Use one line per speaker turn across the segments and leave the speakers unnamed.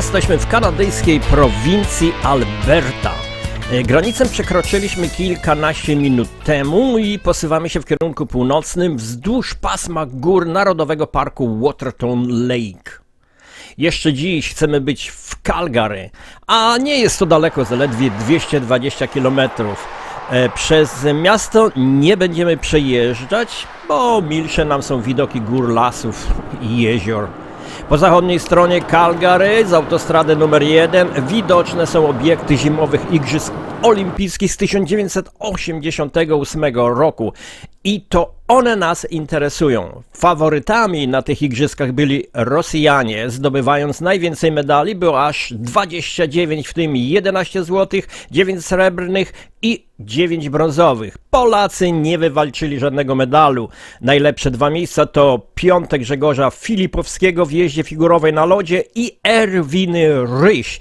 Jesteśmy w kanadyjskiej prowincji Alberta. E, Granicę przekroczyliśmy kilkanaście minut temu i posuwamy się w kierunku północnym wzdłuż pasma gór Narodowego Parku Waterton Lake. Jeszcze dziś chcemy być w Calgary, a nie jest to daleko, zaledwie 220 km. Przez miasto nie będziemy przejeżdżać, bo milsze nam są widoki gór, lasów i jezior. Po zachodniej stronie Calgary z autostrady numer 1 widoczne są obiekty zimowych Igrzysk Olimpijskich z 1988 roku i to one nas interesują. Faworytami na tych igrzyskach byli Rosjanie, zdobywając najwięcej medali, było aż 29, w tym 11 złotych, 9 srebrnych i 9 brązowych. Polacy nie wywalczyli żadnego medalu. Najlepsze dwa miejsca to piąte Grzegorza Filipowskiego w jeździe figurowej na lodzie i Erwiny Ryś.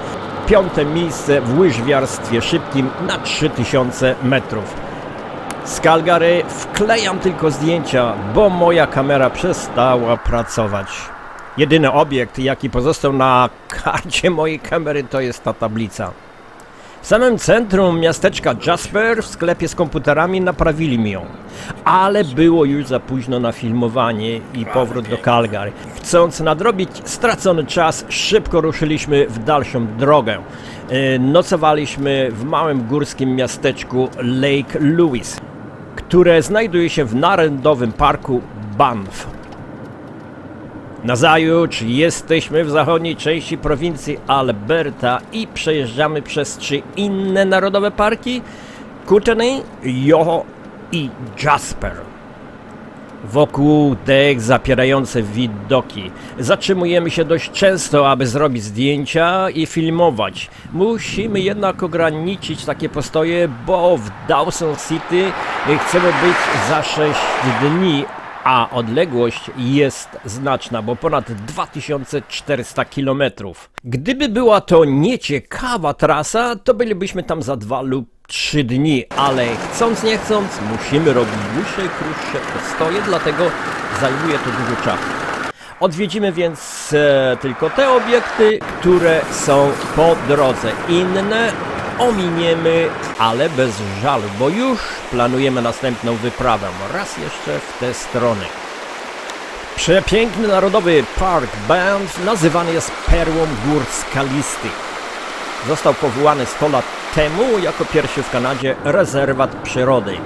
Piąte miejsce w łyżwiarstwie szybkim na 3000 metrów. Z Calgary wklejam tylko zdjęcia, bo moja kamera przestała pracować. Jedyny obiekt, jaki pozostał na karcie mojej kamery, to jest ta tablica. W samym centrum miasteczka Jasper w sklepie z komputerami naprawili mi ją, ale było już za późno na filmowanie i powrót do Calgary. Chcąc nadrobić stracony czas, szybko ruszyliśmy w dalszą drogę. E, Nocowaliśmy w małym górskim miasteczku Lake Louise, które znajduje się w Narodowym Parku Banff. Nazajutrz jesteśmy w zachodniej części prowincji Alberta i przejeżdżamy przez trzy inne narodowe parki Kootenay, Yoho i Jasper. Wokół tych zapierające widoki. Zatrzymujemy się dość często, aby zrobić zdjęcia i filmować. Musimy jednak ograniczyć takie postoje, bo w Dawson City chcemy być za 6 dni, a odległość jest znaczna, bo ponad 2400 km. Gdyby była to nieciekawa trasa, to bylibyśmy tam za dwa lub trzy dni, ale chcąc nie chcąc musimy robić dłuższe i krótsze postoje, dlatego zajmuje to dużo czasu. Odwiedzimy więc e, tylko te obiekty, które są po drodze. Inne ominiemy, ale bez żalu, bo już planujemy następną wyprawę. Raz jeszcze w te strony. Przepiękny Narodowy Park Banff nazywany jest perłą gór skalistych. Został powołany 100 lat temu jako pierwszy w Kanadzie rezerwat przyrody.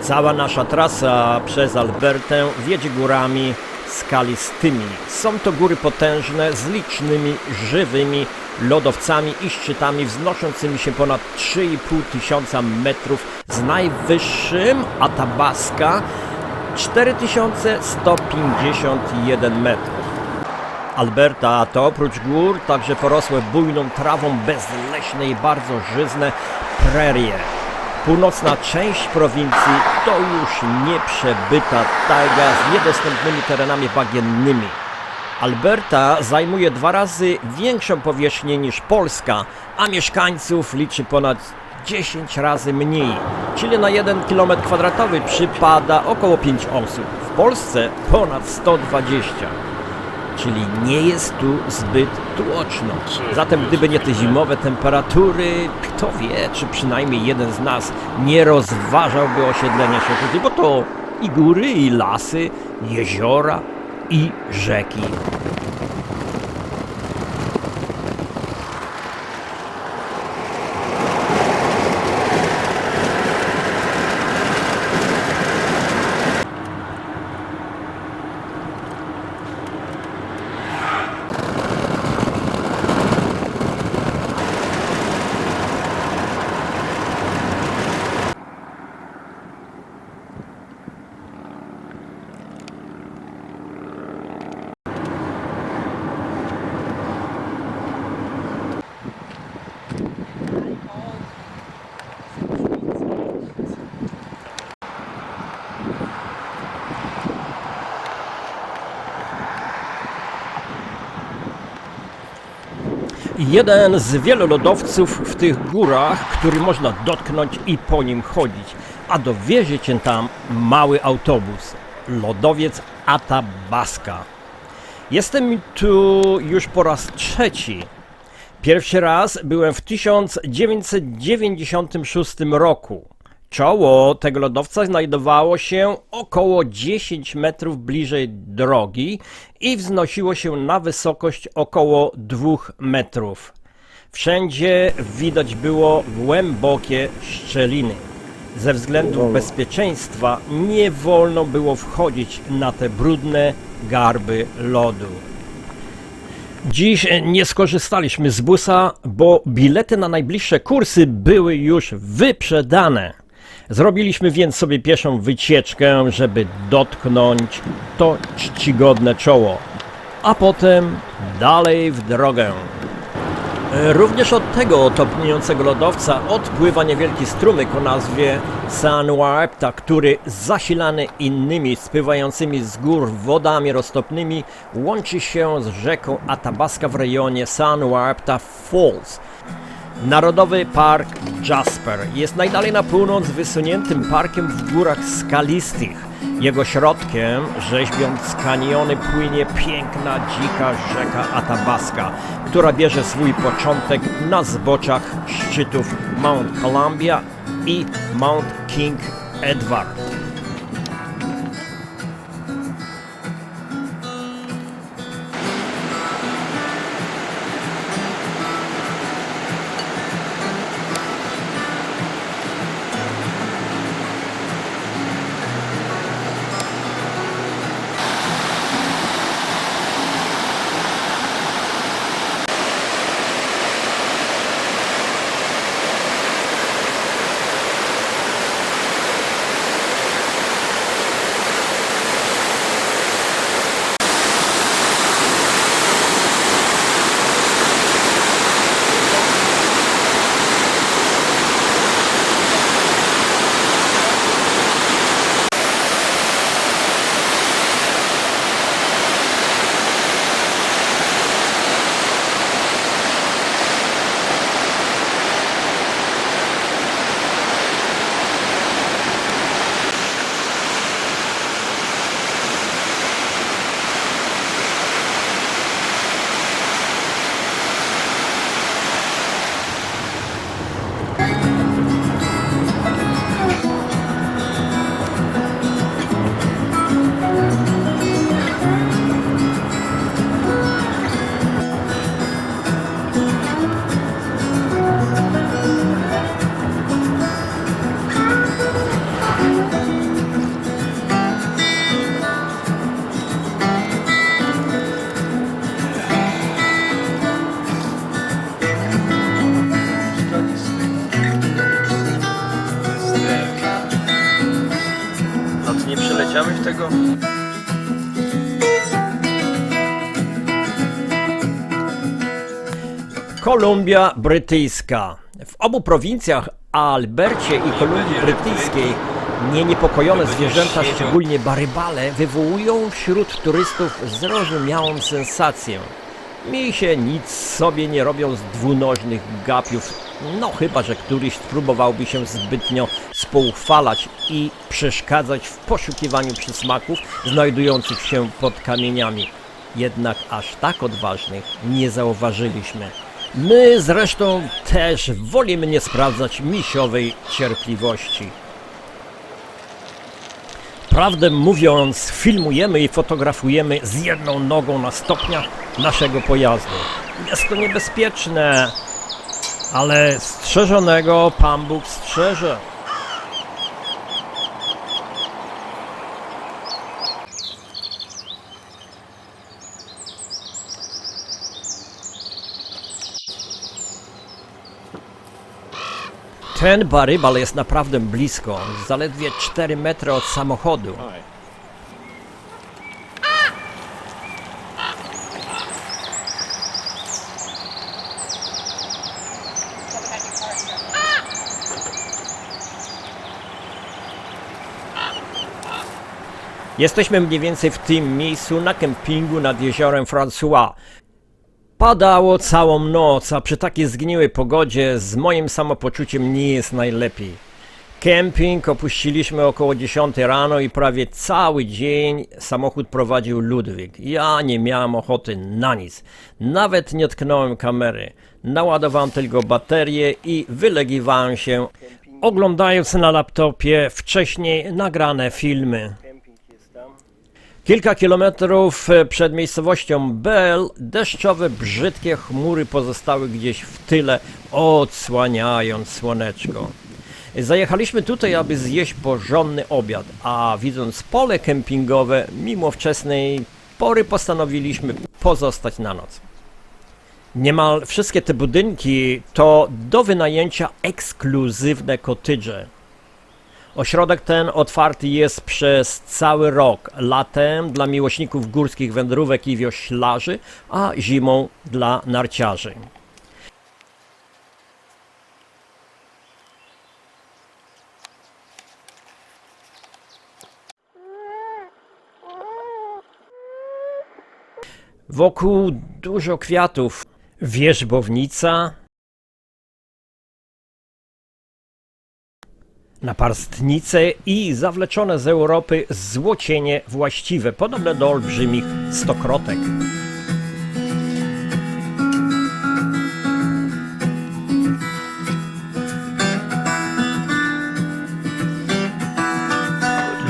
Cała nasza trasa przez Albertę wiedzie górami skalistymi. Są to góry potężne z licznymi żywymi lodowcami i szczytami wznoszącymi się ponad 3,5 tysiąca metrów z najwyższym Athabasca 4151 metrów. Alberta to oprócz gór także porosłe bujną trawą bezleśne i bardzo żyzne prerie. Północna część prowincji to już nieprzebyta tajga z niedostępnymi terenami bagiennymi. Alberta zajmuje dwa razy większą powierzchnię niż Polska, a mieszkańców liczy ponad 10 razy mniej, czyli na 1 km kwadratowy przypada około 5 osób. W Polsce ponad 120 czyli nie jest tu zbyt tłoczno. Zatem gdyby nie te zimowe temperatury, kto wie, czy przynajmniej jeden z nas nie rozważałby osiedlenia się tutaj, bo to i góry, i lasy, jeziora, i rzeki. Jeden z wielu lodowców w tych górach, który można dotknąć i po nim chodzić, a dowiezie cię tam mały autobus. Lodowiec Athabasca. Jestem tu już po raz trzeci. Pierwszy raz byłem w 1996 roku. Czoło tego lodowca znajdowało się około 10 metrów bliżej drogi i wznosiło się na wysokość około 2 metrów. Wszędzie widać było głębokie szczeliny. Ze względów bezpieczeństwa nie wolno było wchodzić na te brudne garby lodu. Dziś nie skorzystaliśmy z busa, bo bilety na najbliższe kursy były już wyprzedane. Zrobiliśmy więc sobie pieszą wycieczkę, żeby dotknąć to czcigodne czoło, a potem dalej w drogę. E, Również od tego topniejącego lodowca odpływa niewielki strumyk o nazwie San Warpta, który zasilany innymi spływającymi z gór wodami roztopnymi łączy się z rzeką Athabasca w rejonie San Warpta Falls. Narodowy Park Jasper jest najdalej na północ wysuniętym parkiem w górach skalistych. Jego środkiem, rzeźbiąc kaniony, płynie piękna, dzika rzeka Athabasca, która bierze swój początek na zboczach szczytów Mount Columbia i Mount King Edward. Kolumbia Brytyjska. W obu prowincjach, Albercie i Kolumbii Brytyjskiej, nieniepokojone zwierzęta, szczególnie barybale, wywołują wśród turystów zrozumiałą sensację. Mi się nic sobie nie robią z dwunożnych gapiów, no chyba, że któryś spróbowałby się zbytnio spouchwalać i przeszkadzać w poszukiwaniu przysmaków znajdujących się pod kamieniami. Jednak aż tak odważnych nie zauważyliśmy. My zresztą też wolimy nie sprawdzać misiowej cierpliwości. Prawdę mówiąc, filmujemy i fotografujemy z jedną nogą na stopniach naszego pojazdu. Jest to niebezpieczne, ale strzeżonego Pan Bóg strzeże. Ten barybal jest naprawdę blisko, zaledwie 4 metry od samochodu. Jesteśmy mniej więcej w tym miejscu na kempingu nad jeziorem François. Padało całą noc, a przy takiej zgniłej pogodzie z moim samopoczuciem nie jest najlepiej. Kemping opuściliśmy około 10 rano i prawie cały dzień samochód prowadził Ludwik. Ja nie miałem ochoty na nic. Nawet nie tknąłem kamery. Naładowałem tylko baterię i wylegiwałem się, oglądając na laptopie wcześniej nagrane filmy. Kilka kilometrów e, przed miejscowością Bell deszczowe, brzydkie chmury pozostały gdzieś w tyle, odsłaniając słoneczko. Zajechaliśmy tutaj, aby zjeść porządny obiad, a widząc pole kempingowe, mimo wczesnej pory postanowiliśmy pozostać na noc. Niemal wszystkie te budynki to do wynajęcia ekskluzywne kotydże. Ośrodek ten otwarty jest przez cały rok. Latem dla miłośników górskich wędrówek i wioślarzy, a zimą dla narciarzy. Wokół dużo kwiatów. Wierzbownica, naparstnice i zawleczone z Europy złocienie właściwe, podobne do olbrzymich stokrotek.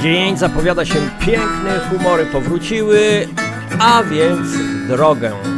Dzień zapowiada się piękny, humory powróciły, a więc drogę.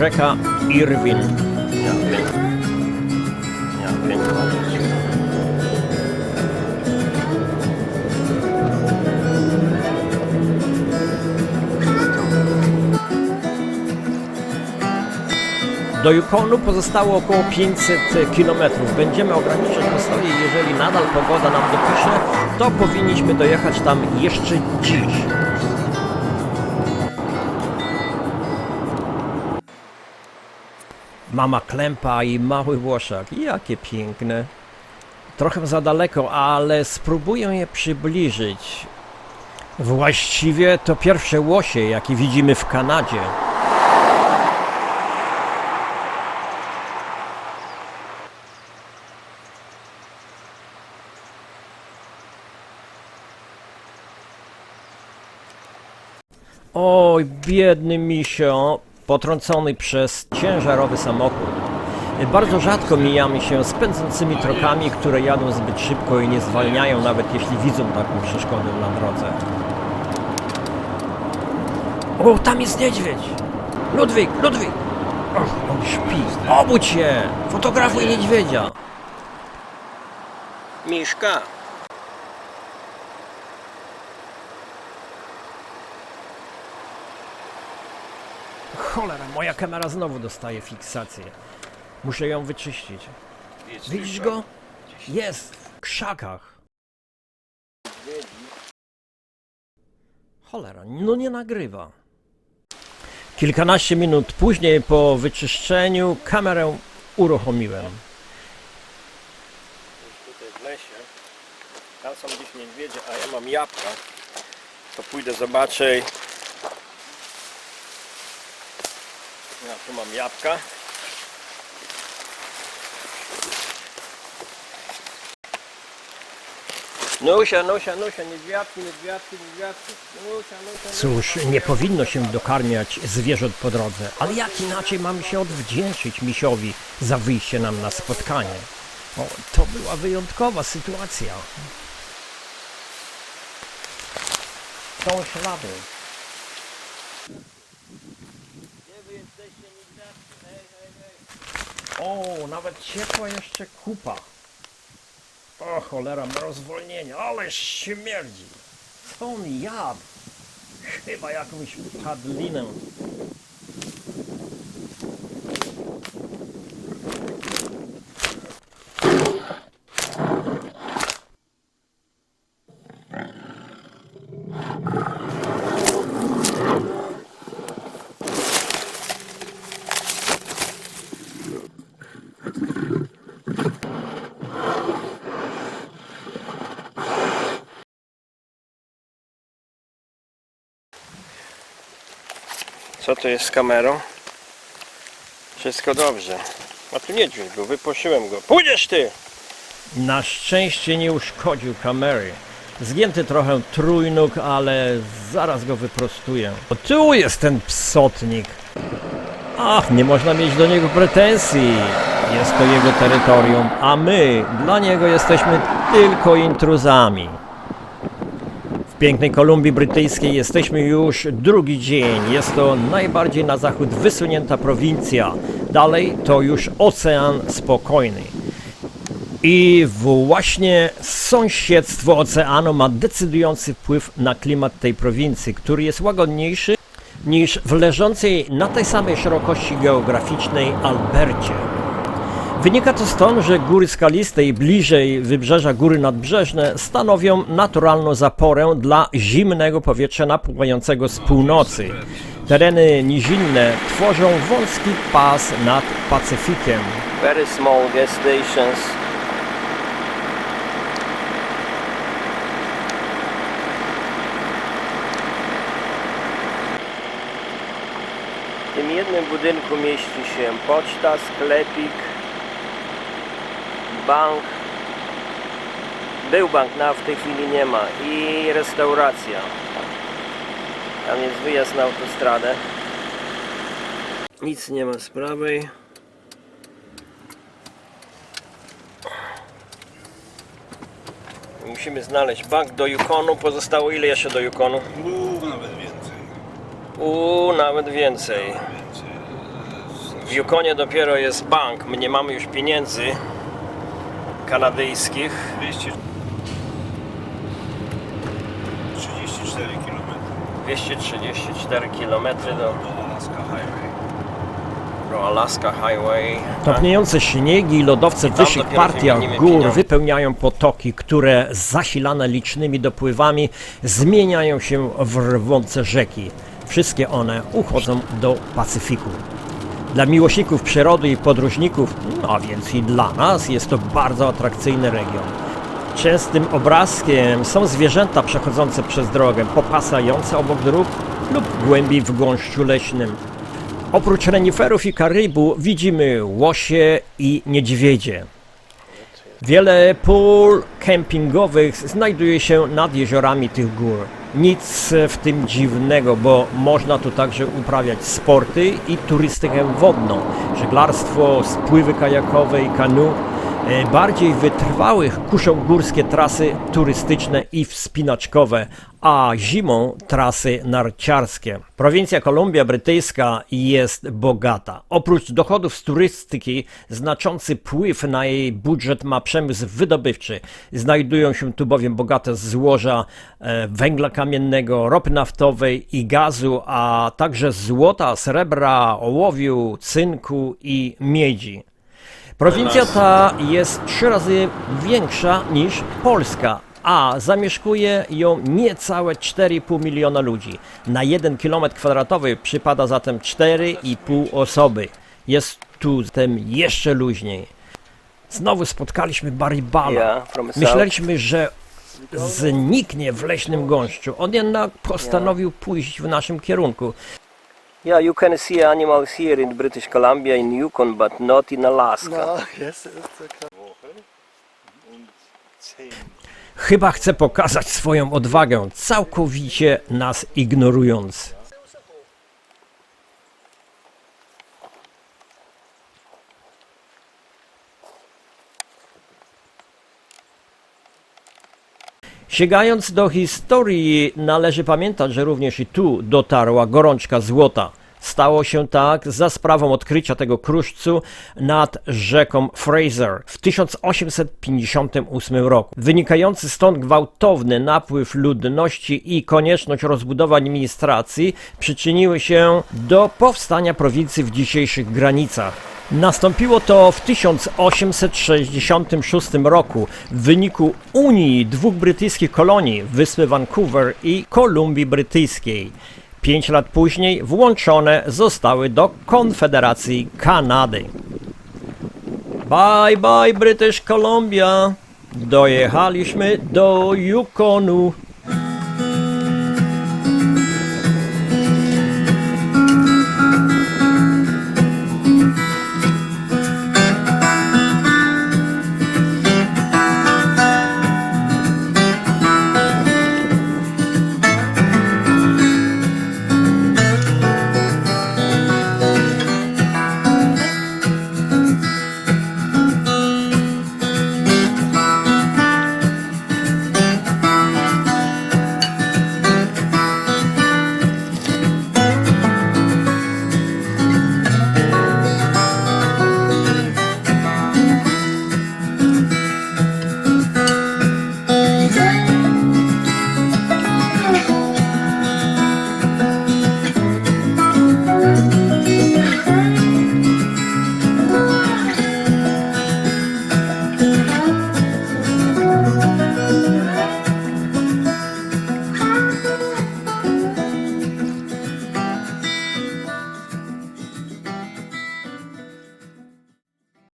Rzeka Irwin. Do Yukonu pozostało około 500 km. Będziemy ograniczać postoje, jeżeli nadal pogoda nam dopisze, to powinniśmy dojechać tam jeszcze dziś. Mama Klępa i mały Włoszak. Jakie piękne. Trochę za daleko, ale spróbuję je przybliżyć. Właściwie to pierwsze łosie, jakie widzimy w Kanadzie. Oj, biedny misio, potrącony przez ciężarowy samochód. Bardzo rzadko mijamy się z pędzącymi trokami, które jadą zbyt szybko i nie zwalniają, nawet jeśli widzą taką przeszkodę na drodze. O, tam jest niedźwiedź! Ludwik, Ludwik! Och, on śpi. Obudź się! Fotografuj niedźwiedzia! Miszka! Cholera, moja kamera znowu dostaje fiksację. Muszę ją wyczyścić. Widzisz go? Jest w krzakach. Cholera, no nie nagrywa. Kilkanaście minut później po wyczyszczeniu kamerę uruchomiłem. Tutaj w lesie. Tam są gdzieś niedźwiedzie, a ja mam jabłka. To pójdę zobaczę. Ja tu mam jabłka. Nusia, Nusia, Nusia, niedźwiadki, niedźwiadki, niedźwiadki. Nusia, Nusia, Cóż, nie powinno się dokarmiać zwierząt po drodze, ale jak inaczej mamy się odwdzięczyć misiowi za wyjście nam na spotkanie? O, to była wyjątkowa sytuacja. Są ślady. O, nawet ciepła jeszcze kupa. O cholera, ma rozwolnienie, ale śmierdzi. On jadł? Chyba jakąś padlinę. Co to jest z kamerą? Wszystko dobrze. A tu niedźwiedź był, wyposzyłem go. Pójdziesz ty! Na szczęście nie uszkodził kamery. Zgięty trochę trójnóg, ale zaraz go wyprostuję. O, tu jest ten psotnik. Ach, nie można mieć do niego pretensji. Jest to jego terytorium, a my dla niego jesteśmy tylko intruzami. Pięknej Kolumbii Brytyjskiej jesteśmy już drugi dzień. Jest to najbardziej na zachód wysunięta prowincja. Dalej to już Ocean Spokojny. I właśnie sąsiedztwo oceanu ma decydujący wpływ na klimat tej prowincji, który jest łagodniejszy niż w leżącej na tej samej szerokości geograficznej Albercie. Wynika to stąd, że góry skaliste i bliżej wybrzeża góry nadbrzeżne stanowią naturalną zaporę dla zimnego powietrza napływającego z północy. Tereny nizinne tworzą wąski pas nad Pacyfikiem. Very small gas stations. W tym jednym budynku mieści się poczta, sklepik, bank. Był bank, no a w tej chwili nie ma. I restauracja. Tam jest wyjazd na autostradę. Nic nie ma z prawej. Musimy znaleźć bank do Yukonu. Pozostało ile jeszcze do Yukonu?
Uuu, nawet więcej.
Uuu, nawet więcej.
Więcej.
W Yukonie dopiero jest bank. My nie mamy już pieniędzy kanadyjskich.
234 km
234 km do,
do Alaska Highway.
do Alaska Highway. Topniejące śniegi i lodowce w wyższych partiach gór
pieniądze.
wypełniają potoki, które zasilane licznymi dopływami zmieniają się w rwące rzeki. Wszystkie one uchodzą do Pacyfiku. Dla miłośników przyrody i podróżników, no a więc i dla nas, jest to bardzo atrakcyjny region. Częstym obrazkiem są zwierzęta przechodzące przez drogę, popasające obok dróg lub głębiej w gąszczu leśnym. Oprócz reniferów i karybu widzimy łosie i niedźwiedzie. Wiele pól kempingowych znajduje się nad jeziorami tych gór. Nic w tym dziwnego, bo można tu także uprawiać sporty i turystykę wodną, żeglarstwo, spływy kajakowe i kanu. E, Bardziej wytrwałych kuszą górskie trasy turystyczne i wspinaczkowe, a zimą trasy narciarskie. Prowincja Kolumbia Brytyjska jest bogata. Oprócz dochodów z turystyki, znaczący wpływ na jej budżet ma przemysł wydobywczy. Znajdują się tu bowiem bogate złoża e, węgla kamiennego, ropy naftowej i gazu, a także złota, srebra, ołowiu, cynku i miedzi. Prowincja ta jest trzy razy większa niż Polska, a zamieszkuje ją niecałe 4,5 miliona ludzi. Na 1 km kwadratowy przypada zatem 4,5 osoby. Jest tu zatem jeszcze luźniej. Znowu spotkaliśmy Baribala. Myśleliśmy, że zniknie w leśnym gąszczu. On jednak postanowił pójść w naszym kierunku.
Yeah, you can see animals here in British Columbia, in Yukon, but not in Alaska.
No, yes, it's okay.
Chyba chce pokazać swoją odwagę, całkowicie nas ignorując. Sięgając do historii, należy pamiętać, że również i tu dotarła gorączka złota. Stało się tak za sprawą odkrycia tego kruszcu nad rzeką Fraser w 1858 roku. Wynikający stąd gwałtowny napływ ludności i konieczność rozbudowy administracji przyczyniły się do powstania prowincji w dzisiejszych granicach. Nastąpiło to w 1866 roku w wyniku unii dwóch brytyjskich kolonii, wyspy Vancouver i Kolumbii Brytyjskiej. Pięć lat później włączone zostały do Konfederacji Kanady. Bye bye British Columbia! Dojechaliśmy do Yukonu.